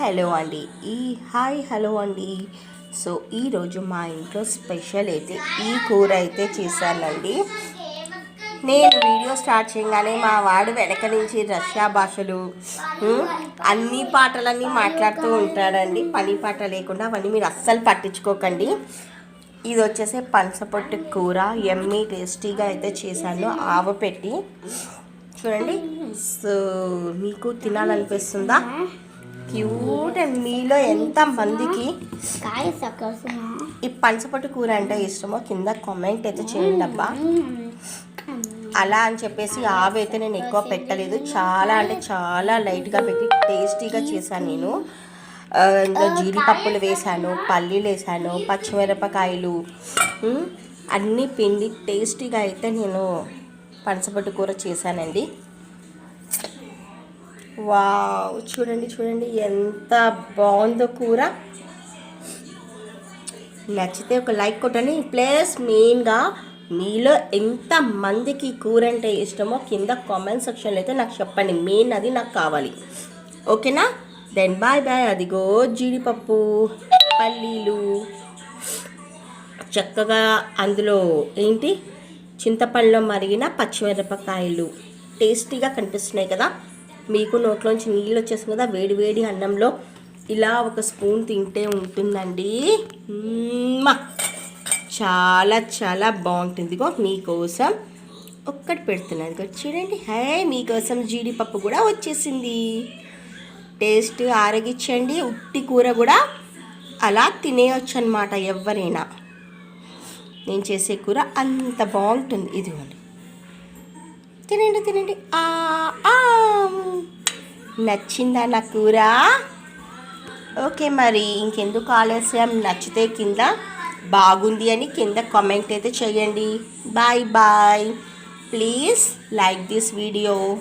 Hello అండి. ఈ hi hello అండి. సో ఈరోజు మా ఇంట్లో స్పెషల్ అయితే ఈ కూర అయితే చేశానండి. నేను వీడియో స్టార్ట్ చేయగానే మా వాడు వెనక నుంచి రష్యా భాషలు అన్ని పాటలన్నీ మాట్లాడుతూ ఉంటాడండి. పని పాట లేకుండా అవన్నీ మీరు అస్సలు పట్టించుకోకండి. ఇది వచ్చేసి పనసపొట్టు కూర. ఎమ్మీ టేస్టీగా అయితే చేశాను. ఆవ పెట్టి. చూడండి. సో మీకు తినాలనిపిస్తుందా? క్యూట్ అండ్ మీలో ఎంత మందికి? ఈ పనసపొట్టు కూర అంటే ఇష్టమో కింద కామెంట్ అయితే చేయండి అబ్బా. అలా అని చెప్పేసి ఆవు అయితే నేను ఎక్కువ పెట్టలేదు. చాలా అంటే చాలా లైట్గా పెట్టి టేస్టీగా చేశాను నేను. జీడిపప్పులు వేశాను పల్లీలు వేసాను పచ్చిమిరపకాయలు అన్నీ పిండి టేస్టీగా అయితే నేను పనసపొట్టు కూర చేశానండి. వావ్ చూడండి చూడండి ఎంత బాగుందో కూర. నచ్చితే ఒక లైక్ కొట్టండి ప్లస్ మెయిన్గా మీలో ఎంత మందికి కూర అంటే ఇష్టమో కింద కామెంట్ సెక్షన్లో అయితే నాకు చెప్పండి మెయిన్ అది నాకు కావాలి. ఓకేనా? దెన్ బాయ్ బాయ్ అదిగో జీడిపప్పు పల్లీలు. చక్కగా అందులో ఏంటి? చింతపండులో మరిగిన పచ్చిమిరపకాయలు. టేస్టీగా కనిపిస్తున్నాయి కదా? మీకు నోట్లోంచి నీళ్ళు వచ్చేస్తుంది కదా వేడి వేడి అన్నంలో ఇలా ఒక స్పూన్ తింటే ఉంటుందండి. మ్మ్. చాలా చాలా బాగుంటుంది ఇగో మీకోసం. ఒక్కటి పెడుతున్నాను ఇదిగో చూడండి. హే మీకోసం జీడిపప్పు కూడా వచ్చేసింది. టేస్ట్ ఆరగించండి. ఉట్టి కూర కూడా అలా తినేయచ్చు అనమాట ఎవరైనా. నేను చేసే కూర అంత బాగుంటుంది. ఇదిగోండి. తినండి తినండి. ఆ, నచ్చిందా నా కూర? ఓకే మరి ఇంకెందుకు ఆలస్యం? నచ్చితే కింద బాగుంది అని కింద కామెంట్ అయితే చేయండి. Bye bye. Please like this video.